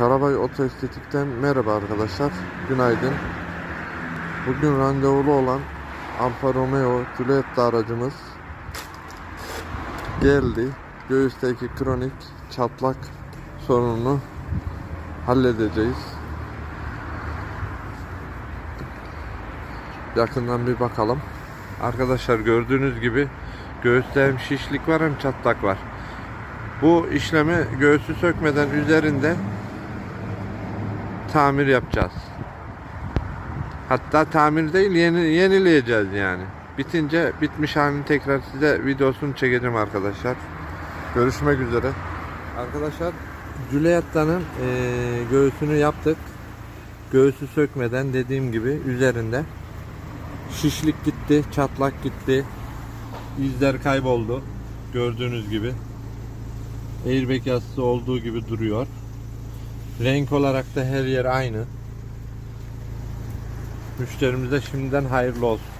Karabay Oto Estetik'ten merhaba arkadaşlar. Günaydın. Bugün randevulu olan Alfa Romeo Giulietta aracımız geldi. Göğüsteki kronik çatlak sorununu halledeceğiz. Yakından bir bakalım. Arkadaşlar gördüğünüz gibi göğüste hem şişlik var hem çatlak var. Bu işlemi göğsü sökmeden üzerinde tamir yapacağız. Hatta tamir değil yeni, yenileyeceğiz yani. Bitince bitmiş halini tekrar size videosunu çekeceğim arkadaşlar. Görüşmek üzere. Arkadaşlar Giulietta'nın eee, göğsünü yaptık. Göğsü sökmeden dediğim gibi üzerinde şişlik gitti, çatlak gitti. İzler kayboldu. Gördüğünüz gibi. Airbag yassı olduğu gibi duruyor. Renk olarak da her yer aynı. Müşterimize şimdiden hayırlı olsun.